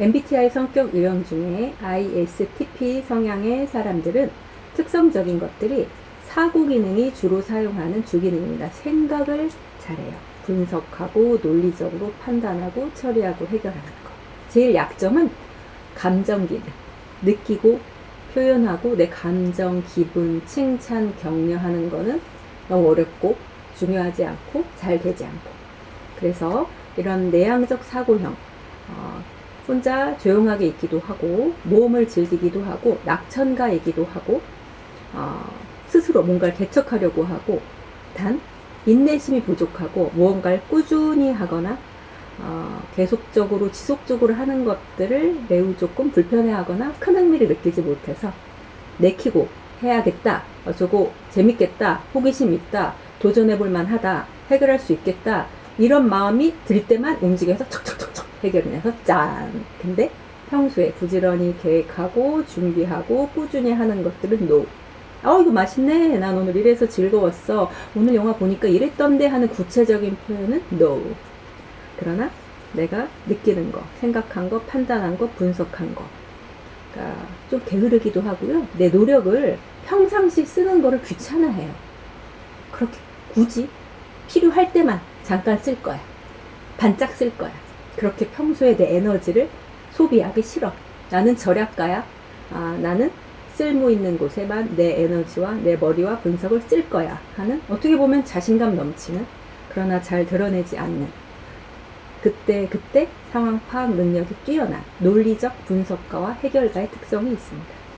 MBTI 성격 유형 중에 ISTP 성향의 사람들은 특성적인 것들이 사고 기능이 주로 사용하는 주기능입니다. 생각을 잘해요. 분석하고 논리적으로 판단하고 처리하고 해결하는 거. 제일 약점은 감정 기능. 느끼고 표현하고 내 감정, 기분, 칭찬, 격려하는 거는 너무 어렵고 중요하지 않고 잘 되지 않고. 그래서 이런 내향적 사고형, 어, 혼자 조용하게 있기도 하고, 모험을 즐기기도 하고, 낙천가이기도 하고, 어, 스스로 뭔가를 개척하려고 하고, 단, 인내심이 부족하고, 무언가를 꾸준히 하거나, 어, 계속적으로, 지속적으로 하는 것들을 매우 조금 불편해하거나 큰 흥미를 느끼지 못해서 내키고 해야겠다, 어, 저거 재밌겠다, 호기심 있다, 도전해볼 만하다, 해결할 수 있겠다, 이런 마음이 들 때만 움직여서 척척척척 해결을 해서 짠! 근데 평소에 부지런히 계획하고 준비하고 꾸준히 하는 것들은 노. 어, 이거 맛있네. 난 오늘 이래서 즐거웠어. 오늘 영화 보니까 이랬던데 하는 구체적인 표현은 no. 그러나 내가 느끼는 거, 생각한 거, 판단한 거, 분석한 거. 그러니까 좀 게으르기도 하고요. 내 노력을 평상시 쓰는 거를 귀찮아해요. 그렇게 굳이 필요할 때만 잠깐 쓸 거야. 반짝 쓸 거야. 그렇게 평소에 내 에너지를 소비하기 싫어. 나는 절약가야. 아, 나는 쓸모 있는 곳에만 내 에너지와 내 머리와 분석을 쓸 거야. 하는 어떻게 보면 자신감 넘치는 그러나 잘 드러내지 않는 그때 그때 상황 파악 능력이 뛰어난 논리적 분석가와 해결가의 특성이 있습니다.